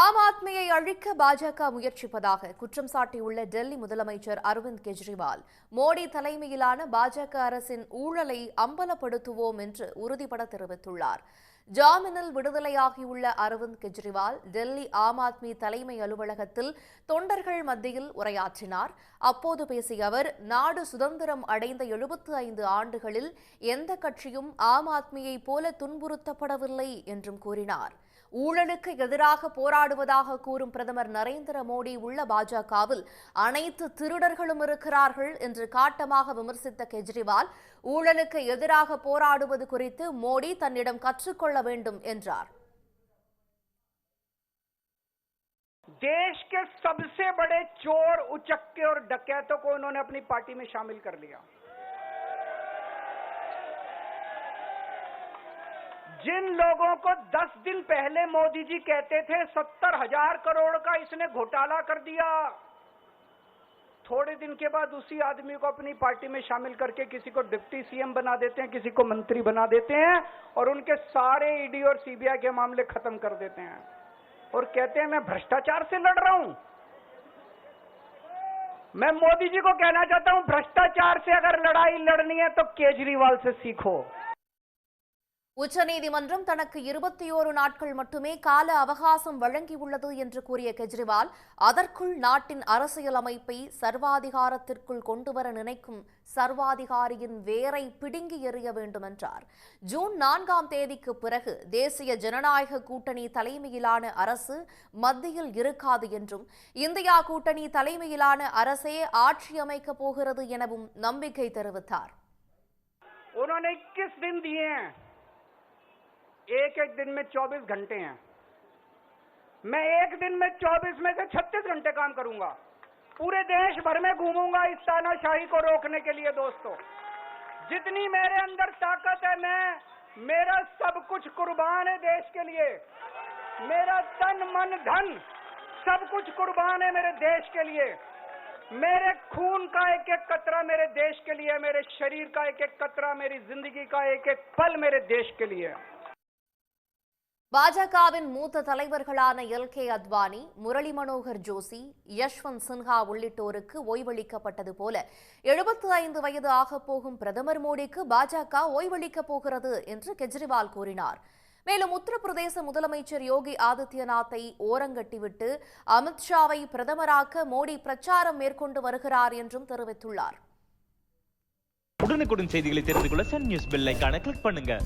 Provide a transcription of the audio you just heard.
ஆம் ஆத்மியை அழிக்க பாஜக முயற்சிப்பதாக குற்றம் சாட்டியுள்ள டெல்லி முதலமைச்சர் அரவிந்த் கெஜ்ரிவால். மோடி தலைமையிலான பாஜக அரசின் ஊழலை அம்பலப்படுத்துவோம் என்று உறுதிபட தெரிவித்துள்ளார். ஜாமீனில் விடுதலையாகியுள்ள அரவிந்த் கெஜ்ரிவால் டெல்லி ஆம் ஆத்மி தலைமை அலுவலகத்தில் தொண்டர்கள் மத்தியில் உரையாற்றினார். அப்போது பேசிய அவர் நாடு சுதந்திரம் அடைந்த எழுபத்து ஐந்து ஆண்டுகளில் எந்த கட்சியும் ஆம் ஆத்மியைப் போல துன்புறுத்தப்படவில்லை என்றும் கூறினார். ஊழலுக்கு எதிராக போராடுவதாக கூறும் பிரதமர் நரேந்திர மோடி உள்ள பாஜகவில் அனைத்து திருடர்களும் இருக்கிறார்கள் என்று காட்டமாக விமர்சித்த கெஜ்ரிவால் ஊழலுக்கு எதிராக போராடுவது குறித்து மோடி தன்னிடம் கற்றுக்கொள்ள வேண்டும் என்றார் देश के सबसे बड़े चोर उचक्के और डकैतों को उन्होंने अपनी पार्टी में शामिल कर लिया जिन लोगों को 10 दिन पहले मोदी जी कहते थे, सत्तर हज़ार करोड़ का इसने घोटाला कर दिया। थोड़े दिन के बाद उसी आदमी को अपनी पार्टी में शामिल करके किसी को डिप्टी सीएम बना देते हैं, किसी को मंत्री बना देते हैं और उनके सारे ईडी और सीबीआई के मामले खत्म कर देते हैं। और कहते हैं, मैं भ्रष्टाचार से लड़ रहा हूँ। मैं मोदी जी को कहना चाहता हूँ, भ्रष्टाचार से अगर लड़ाई लड़नी है तो केजरीवाल से सीखो। உச்சநீதிமன்றம் தனக்கு இருபத்தி ஓரு நாட்கள் மட்டுமே கால அவகாசம் வழங்கியுள்ளது என்று கூறிய கெஜ்ரிவால் அதற்குள் நாட்டின் அரசியல் அமைப்பை சர்வாதிகாரத்திற்குள் கொண்டுவர நினைக்கும் சர்வாதிகாரியின் வேரை பிடுங்கி எறிய வேண்டும் என்றார் ஜூன் நான்காம் தேதிக்கு பிறகு தேசிய ஜனநாயக கூட்டணி தலைமையிலான அரசு மத்தியில் இருக்காது என்றும் இந்தியா கூட்டணி தலைமையிலான அரசே ஆட்சி அமைக்கப் போகிறது எனவும் நம்பிக்கை தெரிவித்தார் उन्होंने 21 दिन दिए हैं एक एक दिन में 24 घंटे हैं। मैं एक दिन में 24 में से 36 घंटे काम करूँगा। पूरे देश भर में घूमूँगा इस तानाशाही को रोकने के लिए, दोस्तों। जितनी मेरे अंदर ताकत है, मैं, मेरा सब कुछ कुर्बान है देश के लिए। मेरा तन, मन, धन, सब कुछ कुर्बान है मेरे देश के लिए। मेरे खून का एक एक कतरा मेरे देश के लिए, मेरे शरीर का एक एक कतरा, मेरी ज़िंदगी का एक एक पल मेरे देश के लिए। பாஜகவின் மூத்த தலைவர்களான எல். கே. அத்வானி முரளி மனோகர் ஜோஷி யஷ்வந்த் சின்ஹா உள்ளிட்டோருக்கு ஓய்வளிக்கப்பட்டது போல எழுபத்து ஐந்து வயது ஆகப் போகும் பிரதமர் மோடிக்கு பாஜக ஓய்வளிக்கப் போகிறது என்று கெஜ்ரிவால் கூறினார். மேலும் உத்தரப்பிரதேச முதலமைச்சர் யோகி ஆதித்யநாத்தை ஓரங்கட்டிவிட்டு அமித்ஷாவை பிரதமராக்க மோடி பிரச்சாரம் மேற்கொண்டு வருகிறார் என்றும் தெரிவித்துள்ளார். உடனுக்குடன் செய்திகளை தெரிந்து கொள்ள சன் நியூஸ் பெல்லைக்கான கிளிக் பண்ணுங்க.